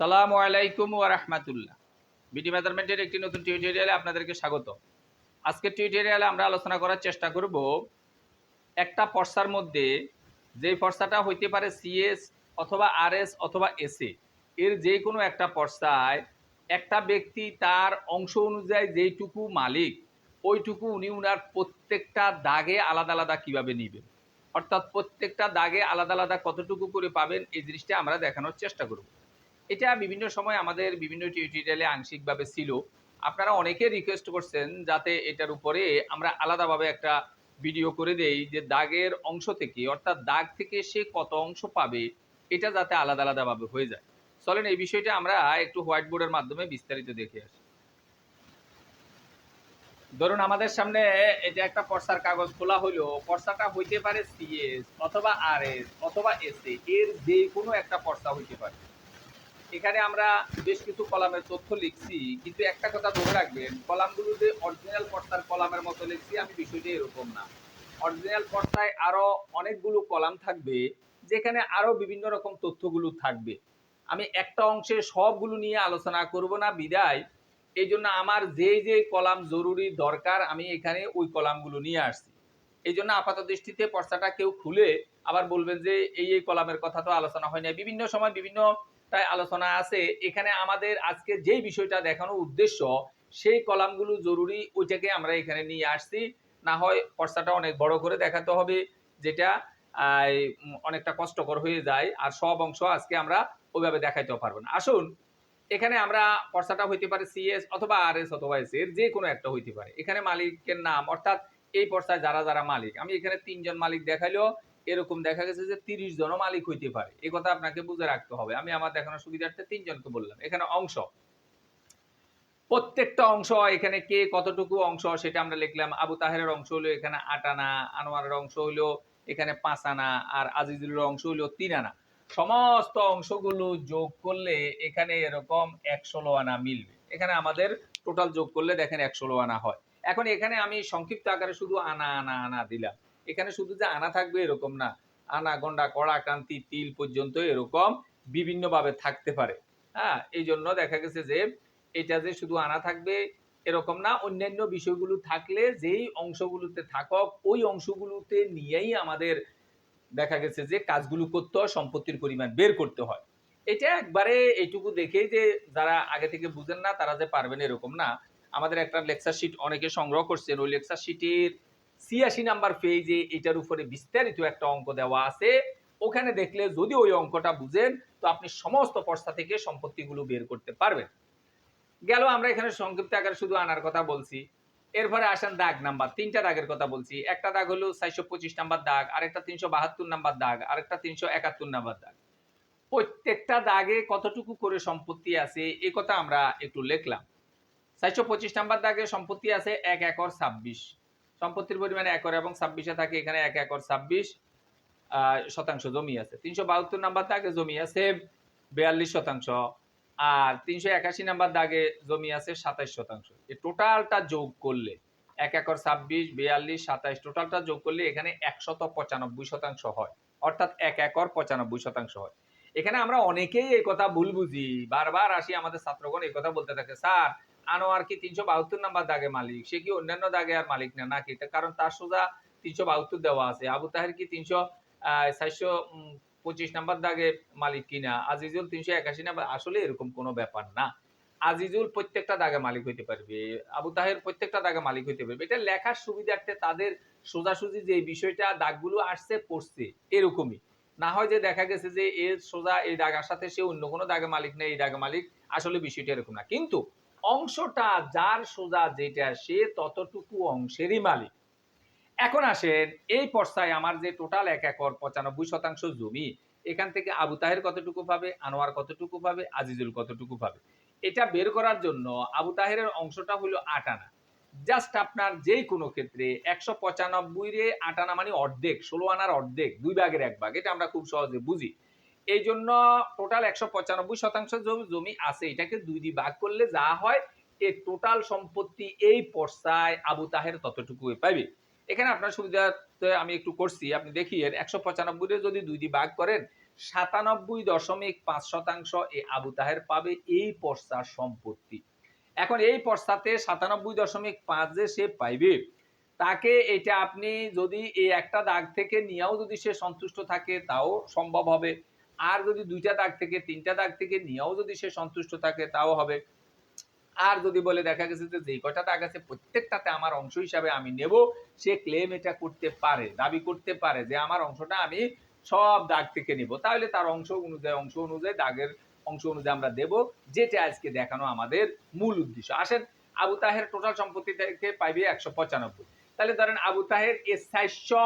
সালামু আলাইকুম ওয়া রাহমাতুল্লাহ। বিডি মেজারমেন্টের একটি নতুন টিউটোরিয়ালে আপনাদেরকে স্বাগত। আজকের টিউটোরিয়ালে আমরা আলোচনা করার চেষ্টা করব একটা পর্সার মধ্যে যে পর্সাটা হইতে পারে সিএস অথবা আরএস অথবা এসএ এর যে কোনো একটা পর্সায় একটা ব্যক্তি তার অংশ অনুযায়ী যেইটুকু মালিক, ওইটুকু উনি উনার প্রত্যেকটা দাগে আলাদা আলাদা কীভাবে নিবেন? অর্থাৎ প্রত্যেকটা দাগে আলাদা আলাদা কতটুকু করে পাবেন? এই জিনিসটা আমরা দেখানোর চেষ্টা করব। এটা বিভিন্ন সময় আমাদের বিভিন্ন টিউটোরিয়ালে আংশিকভাবে ছিল। আপনারা অনেকে রিকোয়েস্ট করছেন যাতে এটার উপরে আমরা আলাদাভাবে একটা ভিডিও করে দেই যে দাগের অংশ থেকে, অর্থাৎ দাগ থেকে সে কত অংশ পাবে, এটা যাতে আলাদা আলাদাভাবে হয়ে যায়। চলেন এই বিষয়টা আমরা একটু হোয়াইট বোর্ডের মাধ্যমে বিস্তারিত দেখে আসি। ধরুন আমাদের সামনে এটা একটা পর্সার কাগজ খোলা হলো পর্সাটা হইতে পারে সিএস অথবা আর এস অথবা এসএ এর যে কোনো একটা পর্সা হইতে পারে। এখানে আমরা বেশ কিছু কলামের তথ্য লিখছি, কিন্তু একটা কথা ধরে রাখবেন, কলামগুলো যে অরিজিনাল পর্সার কলামের মতো লিখছি, আমি বিষয়টা এরকম না। অরিজিনাল পর্সায় আরও অনেকগুলো কলাম থাকবে, যেখানে আরও বিভিন্ন রকম তথ্যগুলো থাকবে। আমি একটা অংশে সবগুলো নিয়ে আলোচনা করব না, বিদায়। এই জন্য আমার যে যে কলাম জরুরি দরকার, আমি এখানে ওই কলামগুলো নিয়ে আসছি। এই জন্য আপাত দৃষ্টিতে পর্সাটা কেউ খুলে আবার বলবেন যে, এই এই কলামের কথা তো আলোচনা হয় না বিভিন্ন সময় বিভিন্ন তাই আলোচনা আছে। এখানে আমাদের আজকে যেই বিষয়টা দেখানোর উদ্দেশ্য, সেই কলামগুলো জরুরি, ওইটাকে আমরা এখানে নিয়ে আসছি। না হয় পর্সাটা অনেক বড় করে দেখাতে হবে, যেটা অনেকটা কষ্টকর হয়ে যায়, আর সব অংশ আজকে আমরা ওইভাবে দেখাইতেও পারব না। আসুন, এখানে আমরা পর্সাটা হইতে পারে সিএস অথবা আর এস অথবা এস এর যে কোনো একটা হইতে পারে। এখানে মালিকের নাম, অর্থাৎ এই পর্সায় যারা যারা মালিক, আমি এখানে তিনজন মালিক দেখাইলেও এরকম দেখা গেছে যে তিরিশ জনও মালিক হইতে পারে। এই কথা আপনাকে বুঝে রাখতে হবে। আমি আমার দেখানোর সুবিধার্থে তিনজনকে বললাম। এখানে অংশ। প্রত্যেকটা অংশ, এখানে কে কতটুকু অংশ সেটা আমরা লিখলাম। আবু তাহেরের অংশ হলো এখানে আট আনা, আনোয়ারের অংশ হলো এখানে পাঁচ আনা, আর আজিজুলের অংশ হলো তিন আনা। সমস্ত অংশগুলো যোগ করলে এখানে এরকম এক ষোলো আনা মিলবে। এখানে আমাদের টোটাল যোগ করলে দেখেন এক ষোলো আনা হয়। এখন এখানে আমি সংক্ষিপ্ত আকারে শুধু আনা আনা আনা দিলাম। এখানে শুধু যে আনা থাকবে এরকম না, আনা, গন্ডা, কড়া কান্তি তিল পর্যন্ত এরকম বিভিন্নভাবে থাকতে পারে। হ্যাঁ এই জন্য দেখা গেছে যে এটা যে শুধু আনা থাকবে এরকম না, অন্যান্য বিষয়গুলো থাকলে যেই অংশগুলোতে থাকক, ওই অংশগুলোতে নিয়েই আমাদের দেখা গেছে যে কাজগুলো করতে হয়, সম্পত্তির পরিমাণ বের করতে হয়। এটা একবারে এইটুকু দেখেই যে যারা আগে থেকে বুঝেন না, তারা যে পারবেন এরকম না। আমাদের একটা লেকচার শিট অনেকে সংগ্রহ করছেন, ওই লেকচার শিটের ছিয়াশি নাম্বার পেজে এটার উপরে বিস্তারিত একটা অঙ্ক দেওয়া আছে। ওখানে দেখলে যদি ওই অঙ্কটা বুঝেন, তো আপনি সমস্ত পর্সা থেকে সম্পত্তিগুলো বের করতে পারবেন। গেল, আমরা এখানে সংক্ষিপ্ত আকারে শুধু আনার কথা বলছি। এরপরে আসেন দাগ নাম্বার, তিনটা দাগের কথা বলছি। একটা দাগ হলো চারশো পঁচিশ নাম্বার দাগ, আরেকটা তিনশো বাহাত্তর নাম্বার দাগ, আরেকটা তিনশো একাত্তর নাম্বার দাগ। প্রত্যেকটা দাগে কতটুকু করে সম্পত্তি আছে, এ কথা আমরা একটু লিখলাম। চারশো পঁচিশ নাম্বার দাগে সম্পত্তি আছে এক একর ছাব্বিশ। সম্পত্তির পরিমাণ একর এবং ছাব্বিশে থাকে এখানে এক একর ছাব্বিশ শতাংশ জমি আছে। তিনশো বাহাত্তর নাম্বার দাগে জমি আছে বিয়াল্লিশ শতাংশ আর তিনশো একাশি নাম্বার দাগে জমি আছে সাতাইশ শতাংশ। এই টোটালটা যোগ করলে এক একর ছাব্বিশ, বিয়াল্লিশ, সাতাইশ, টোটালটা যোগ করলে এখানে একশত পঁচানব্বই শতাংশ হয়। অর্থাৎ এক একর পঁচানব্বই শতাংশ হয়। এখানে আমরা অনেকেই এই কথা ভুল বুঝি। বারবার আসি আমাদের ছাত্রগণ এই কথা বলতে থাকে, স্যার আনোয়ার কি তিনশো বাহাত্তর নাম্বার দাগে মালিক। সে কি অন্যান্য দাগে আর মালিক না, নাকি? কারণ তার সোজা তিনশো বাহাত্তর দেওয়া আছে। আবু তাহের কি তিনশো চারশো পঁচিশ নাম্বার দাগে মালিক কিনা আজিজুল তিনশো একাশি নাম্বার। আসলে এরকম কোনো ব্যাপার না। আজিজুল প্রত্যেকটা দাগে মালিক হইতে পারবে। আবু তাহের প্রত্যেকটা দাগে মালিক হইতে পারবে। এটা লেখার সুবিধার্থে তাদের সোজাসুজি যে বিষয়টা, দাগগুলো আসছে, পড়ছে, এরকমই। না হয় যে দেখা গেছে যে এর সোজা এই দাগার সাথে সে অন্য কোনো দাগে মালিক নেই, এই দাগে মালিক। আসলে বিষয়টা এরকম না। কিন্তু অংশটা যার সোজা যেটা, সে ততটুকু অংশেরই মালিক। এখন আসেন, এই পর্সায় আমার যে টোটাল এক একর পঁচানব্বই শতাংশ জমি, এখান থেকে আবু তাহের কতটুকু পাবে, আনোয়ার কতটুকু পাবে, আজিজুল কতটুকু পাবে? এটা বের করার জন্য আবু তাহেরের অংশটা হলো আট আনা। জাস্ট আপনার যেই কোনো ক্ষেত্রে একশো পঁচানব্বই রে আট আনা মানে অর্ধেক, ষোলো আনার অর্ধেক, দুই ভাগের এক ভাগ, এটা আমরা খুব সহজে বুঝি। এই জন্য টোটাল একশো পঁচানব্বই শতাংশ জমি- আছে। এটাকে দুই দিয়ে ভাগ করলে যা হয় এই টোটাল সম্পত্তি এই পর্সায় আবু তাহের ততটুকু পাইবে। এখানে আপনার সুবিধাতে আমি একটু করছি। আপনি দেখিয়ে একশো পঁচানব্বই যদি দুই দিয়ে ভাগ করেন, সাতানব্বই দশমিক পাঁচ শতাংশ এই আবু তাহের পাবে এই পর্সার সম্পত্তি। এখন এই পর্সাতে সাতানব্বই দশমিক পাঁচ যে সে পাইবে। তাকে এটা আপনি যদি এই একটা দাগ থেকে নিয়েও যদি সে সন্তুষ্ট থাকে, তাও সম্ভব হবে। আর যদি দুইটা দাগ থেকে, তিনটা দাগ থেকে নিয়েও যদি সে সন্তুষ্ট থাকে, তাও হবে। আর যদি বলে দেখা গেছে যে, যেই কটা দাগ আছে, প্রত্যেকটাতে আমার অংশ হিসাবে আমি নেব, সে ক্লেম এটা করতে পারে, দাবি করতে পারে যে, আমার অংশটা আমি সব দাগ থেকে নিব। তাহলে তার অংশ অনুযায়ী অংশ অনুযায়ী, দাগের অংশ অনুযায়ী আমরা দেব, যেটা আজকে দেখানো আমাদের মূল উদ্দেশ্য। আসেন, আবু তাহের টোটাল সম্পত্তি থেকে পাইবে একশো পঁচানব্বই। তাহলে ধরেন, আবু তাহের এ চারশো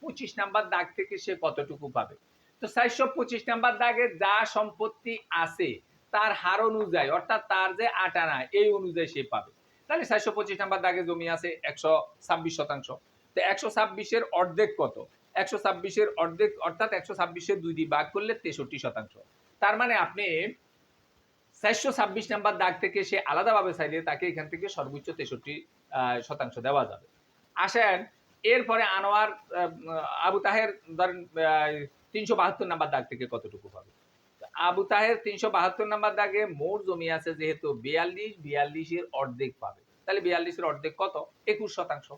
পঁচিশ নাম্বার দাগ থেকে সে কতটুকু পাবে? তো চারশো পঁচিশ নাম্বার দাগে যা সম্পত্তি আছে, তার হার অনুযায়ী, অর্থাৎ তার যে আট আনা, এই অনুযায়ী সে পাবে। তাহলে চারশো পঁচিশ নাম্বার দাগে জমি আছে একশো ছাব্বিশ শতাংশ। তো একশো ছাব্বিশের অর্ধেক কত? একশো ছাব্বিশের অর্ধেক, অর্থাৎ একশো ছাব্বিশের দুই দিয়ে ভাগ করলে তেষট্টি শতাংশ। তার মানে আপনি চারশো ছাব্বিশ নাম্বার দাগ থেকে সে আলাদাভাবে চাইলে তাকে এখান থেকে সর্বোচ্চ তেষট্টি শতাংশ দেওয়া যাবে। আসেন, এরপরে আনোয়ার আবু তাহের ধরেন তিনশো বাহাত্তর নাম্বার দাগ থেকে কতটুকু পাবে আবু তাহের তিনশো বাহাত্তর নাম্বার দাগে মোট জমি আছে যেহেতু বিয়াল্লিশ, বিয়াল্লিশের অর্ধেক পাবে। তাহলে বিয়াল্লিশের অর্ধেক কত? একুশ শতাংশ।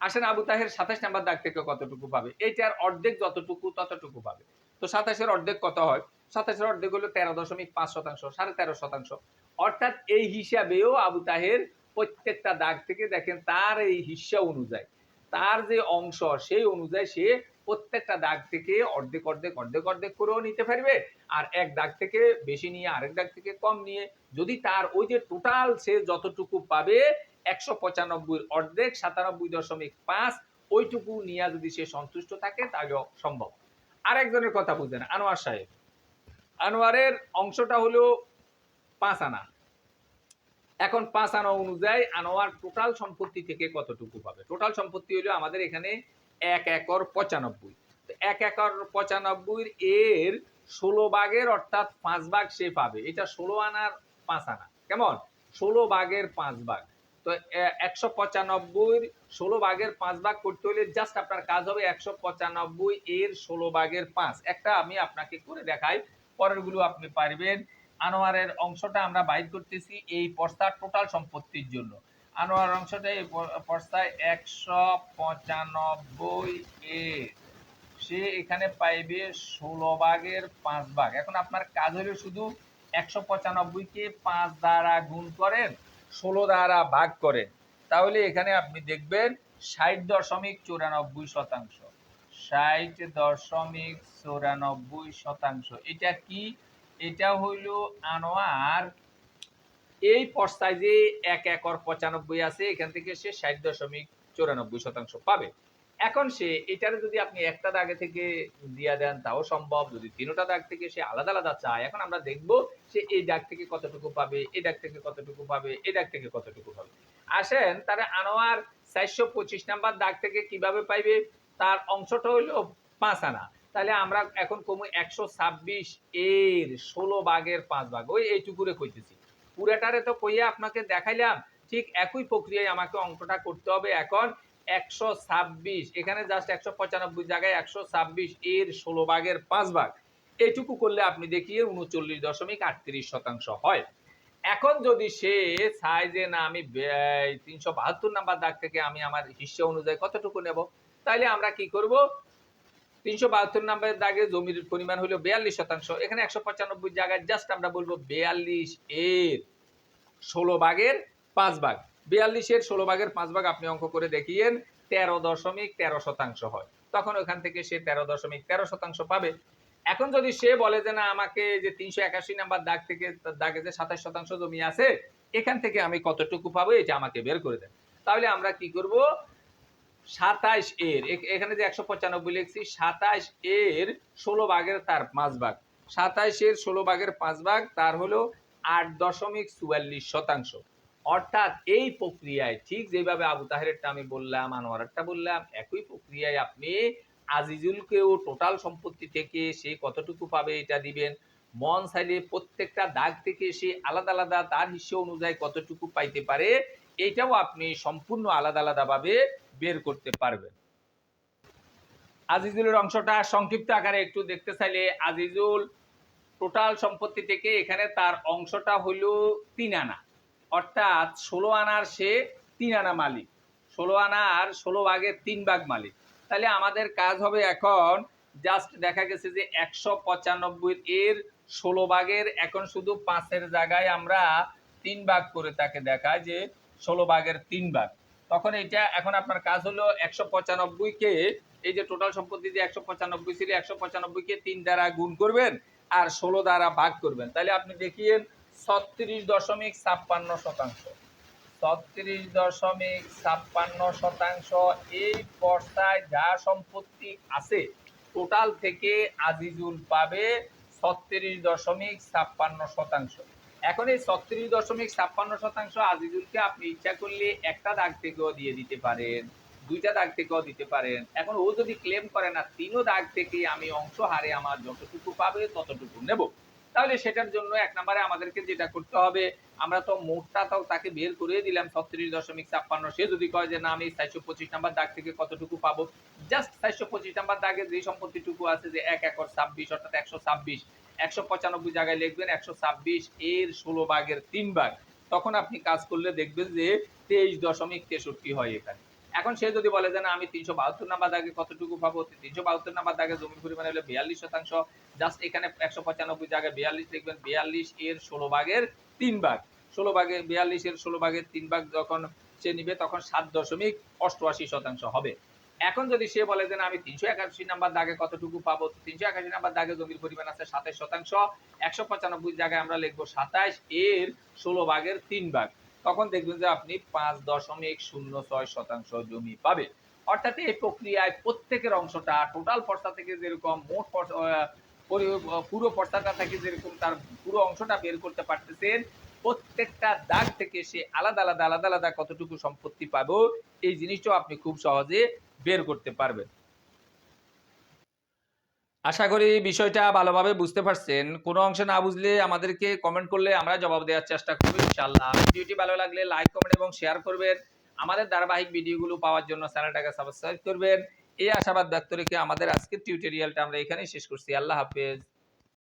আসেন আবু তাহের সাতাশ নাম্বার দাগ থেকে কতটুকু পাবে? এইটার অর্ধেক যতটুকু, ততটুকু পাবে। তো সাতাশের অর্ধেক কত হয়? সাতাশের অর্ধেক হলো তেরো দশমিক পাঁচ শতাংশ, সাড়ে তেরো শতাংশ। অর্থাৎ এই হিসাবেও আবু তাহের প্রত্যেকটা দাগ থেকে দেখেন তার এই হিস্সা অনুযায়ী তার যে অংশ, সেই অনুযায়ী সে প্রত্যেকটা দাগ থেকে অর্ধেক অর্ধেক অর্ধেক অর্ধেক করেও নিতে পারবে। আর এক দাগ থেকে বেশি নিয়ে আরেক দাগ থেকে কম নিয়ে যদি তার ওই যে টোটাল সে যতটুকু পাবে, একশো পঁচানব্বই অর্ধেক, সাতানব্বই দশমিক পাঁচ, ওইটুকু নিয়ে যদি সে সন্তুষ্ট থাকে, তাহলে সম্ভব। আরেকজনের কথা বুঝলেন আনোয়ার সাহেব। আনোয়ারের অংশটা হলো পাঁচ আনা। এখন পাঁচ আনা অনুযায়ী আনোয়ার টোটাল সম্পত্তি থেকে কতটুকু পাবে টোটাল সম্পত্তি হলো আমাদের এখানে এক একর পঁচানব্বই। তো এক একর পঁচানব্বই এর ষোলো ভাগের অর্থাৎ পাঁচ ভাগ সে পাবে। এটা ষোলো আনার পাঁচ আনা। কেমন? ষোলো ভাগের পাঁচ ভাগ। তো একশো পঁচানব্বই ষোলো ভাগের পাঁচ ভাগ করতে হলে জাস্ট আপনার কাজ হবে একশো পঁচানব্বই এর ষোলো ভাগের পাঁচ। একটা আমি আপনাকে করে দেখাই, পরেরগুলো আপনি পারবেন। আনোয়ারের অংশটা আমরা বাইর করতেছি এই পর্সার টোটাল সম্পত্তির জন্য। আনোয়ার অংশটা এই পর্সায় একশো পঁচানব্বই এ। সে এখানে পাইবে ষোলো ভাগের পাঁচ ভাগ। এখন আপনার কাজ হলে শুধু একশো পঁচানব্বইকে পাঁচ দ্বারা গুণ করেন, ষোলো দ্বারা ভাগ করেন। তাহলে এখানে আপনি দেখবেন ষাট দশমিক চুরানব্বই শতাংশ। ষাট দশমিক চুরানব্বই শতাংশ। এটা কি? এটা হইল আনোয়ার। এই যে এক একর পঁচানব্বই আছে, এখান থেকে সে ষাট দশমিক চুরানব্বই শতাংশ পাবে। এখন সে, এটার যদি আপনি একটা দাগে থেকে দিয়া দেন, তাও সম্ভব। যদি তিনটা দাগ থেকে সে আলাদা আলাদা চায়, এখন আমরা দেখব সে এই দাগ থেকে কতটুকু পাবে এই দাগ থেকে কতটুকু পাবে এই দাগ থেকে কতটুকু পাবে আসেন তারা আনোয়ার চারশো পঁচিশ নাম্বার দাগ থেকে কীভাবে পাইবে? তার অংশটা হইল পাঁচ আনা। তাহলে আমরা এখন কমু একশো ছাব্বিশ এর ষোলো ভাগের পাঁচ ভাগ। ওই এইটুকুরে কইতেছি। পুরাটারে তো কইয়া আপনাকে দেখাইলাম, ঠিক একই প্রক্রিয়ায় আমাকে অঙ্কটা করতে হবে এখন একশো ছাব্বিশ। এখানে জাস্ট একশো পঁচানব্বই জায়গায় একশো ছাব্বিশ এর ষোলো ভাগের পাঁচ ভাগ। এইটুকু করলে আপনি দেখিয়ে উনচল্লিশ দশমিক আটত্রিশ শতাংশ হয়। এখন যদি সে চায় যে না আমি তিনশো বাহাত্তর নাম্বার দাগ থেকে আমি আমার হিস্সা অনুযায়ী কতটুকু নেব, তাইলে আমরা কি করব? তিনশো বাহাত্তর নাম্বারের দাগে জমির পরিমাণ হলো বিয়াল্লিশ শতাংশ। এখানে একশো পঁচানব্বই জায়গায় জাস্ট আমরা বলব বিয়াল্লিশ এর ষোলো ভাগের পাঁচ ভাগ। বিয়াল্লিশের ষোলো ভাগের পাঁচ ভাগ আপনি অঙ্ক করে দেখিয়েন, তেরো দশমিক তেরো শতাংশ হয়। তখন ওখান থেকে সে তেরো দশমিক তেরো শতাংশ পাবে। এখন যদি সে বলে যে না, আমাকে যে তিনশো একাশি নাম্বার দাগ থেকে, দাগে যে সাতাশ শতাংশ জমি আছে, এখান থেকে আমি কতটুকু পাবো, এটা আমাকে বের করে দেন। তাহলে আমরা কি করব? সাতাইশ এর এখানে যে একশো পঁচানব্বই লিখছি সাতাইশ এর ষোলো ভাগের তার পাঁচ ভাগ। সাতাইশ এর ষোলো ভাগের পাঁচ ভাগ, তার হলো আট দশমিক চুয়াল্লিশ শতাংশ। অর্থাৎ এই প্রক্রিয়ায়, ঠিক যেভাবে আবু তাহেরেরটা আমি বললাম, আনোয়ারেরটা বললাম, একই প্রক্রিয়ায় আপনি আজিজুলকেও টোটাল সম্পত্তি থেকে সে কতটুকু পাবে এটা দিবেন। মন চাইলে প্রত্যেকটা দাগ থেকে সে আলাদা আলাদা তার হিসেবে অনুযায়ী কতটুকু পাইতে পারে, এটাও আপনি সম্পূর্ণ আলাদা আলাদাভাবে বের করতে পারবেন আজিজুলের অংশটা সংক্ষিপ্ত আকারে একটু দেখতে চাইলে আজিজুল টোটাল সম্পত্তি থেকে এখানে তার অংশটা হইল তিন আনা। অর্থাৎ ষোলো আনার সে তিন আনা মালিক। ষোলো আনার ষোলো ভাগের তিন ভাগ মালিক। তাহলে আমাদের কাজ হবে এখন জাস্ট দেখা গেছে যে একশো পঁচানব্বই এর ষোলো ভাগের এখন শুধু পাঁচের জায়গায় আমরা তিন ভাগ করে তাকে দেখায় যে ষোলো ভাগের তিন ভাগ। তখন এটা এখন আপনার কাজ হলো একশো পঁচানব্বইকে, এই যে টোটাল সম্পত্তি যে একশো পঁচানব্বই ছিল, একশো পঁচানব্বইকে তিন দ্বারা গুণ করবেন আর ষোলো দ্বারা ভাগ করবেন। তাহলে আপনি দেখিয়েন ছত্রিশ দশমিক ছাপ্পান্ন শতাংশ। ছত্রিশ দশমিক ছাপ্পান্ন শতাংশ এই পর্সায় যা সম্পত্তি আছে টোটাল থেকে আজিজুল পাবে ছত্রিশ দশমিক ছাপ্পান্ন শতাংশ। এখন এই ছত্রিশ দশমিক ছাপ্পান্ন শতাংশ আজিজুলকে আপনি ইচ্ছা করলে একটা দাগ থেকেও দিয়ে দিতে পারেন, দুইটা দাগ থেকেও দিতে পারেন। এখন ও যদি ক্লেম করে না, তিনও দাগ থেকে আমি অংশ হারে আমার যতটুকু পাবে ততটুকু নেব। তাহলে সেটার জন্য এক নম্বরে আমাদেরকে যেটা করতে হবে, আমরা তো মোটটা তো তাকে বের করে দিলাম ছত্রিশ দশমিক ছাপ্পান্ন। সে যদি কয় যে না, আমি চারশো পঁচিশ নাম্বার দাগ থেকে কতটুকু পাবো? জাস্ট চারশো পঁচিশ নাম্বার দাগে যে সম্পত্তিটুকু আছে যে এক একর ছাব্বিশ, অর্থাৎ একশো ছাব্বিশ একশো পঁচানব্বই জায়গায় লিখবেন, একশো ছাব্বিশ এর ষোলো ভাগের তিন ভাগ তখন আপনি কাজ করলে দেখবেন যে তেইশ দশমিক তেষট্টি হয় এখানে। এখন সে যদি বলে যে না, আমি তিনশো বাহাত্তর নাম্বার দাগে কতটুকু পাবো তিনশো বাহাত্তর নাম্বার দাগে জমির পরিমাণ হলো বিয়াল্লিশ শতাংশ। জাস্ট এখানে একশো পঁচানব্বই জায়গায় বিয়াল্লিশ লিখবেন, বিয়াল্লিশ এর ষোলো ভাগের তিন ভাগ ষোলো ভাগে বিয়াল্লিশ এর ষোলো ভাগের তিন ভাগ যখন সে নিবে, তখন সাত দশমিক অষ্টআশি শতাংশ হবে। এখন যদি সে বলে যে আমি তিনশো একাশি নাম্বার দাগে কতটুকু পাবো তিনশো একাশি নাম্বার দাগে জমির পরিমাণ আছে সাতাশ শতাংশ, একশো পঁচানব্বই জায়গায় আমরা লিখব সাতাশ, এর ষোলো ভাগের তিন ভাগ। তখন দেখবেন যে আপনি পাঁচ দশমিক শূন্য ছয় শতাংশ জমি পাবে অর্থাৎ এই প্রক্রিয়ায় প্রত্যেকের অংশটা টোটাল পর্সা থেকে যেরকম, মোট পুরো পর্সাটা থেকে যেরকম তার পুরো অংশটা বের করতে পারতেছেন প্রত্যেকটা দাগ থেকে সে আলাদা আলাদা আলাদা আলাদা কতটুকু সম্পত্তি পাবো, এই জিনিসটাও আপনি খুব সহজে বের করতে পারবেন। আশা করি বিষয়টা ভালোভাবে বুঝতে পারছেন। কোনো অংশে না বুঝলে আমাদেরকে কমেন্ট করলে আমরা জবাব দেওয়ার চেষ্টা করব ইনশাল্লাহ ভিডিওটি ভালো লাগলে লাইক কমেন্ট এবং শেয়ার করবেন। আমাদের ধারাবাহিক ভিডিওগুলো পাওয়ার জন্য চ্যানেলটাকে সাবস্ক্রাইব করবেন। এই আশাবাদ ব্যক্ত রেখে আমাদের আজকের টিউটোরিয়ালটা আমরা এখানেই শেষ করছি। আল্লাহ হাফেজ।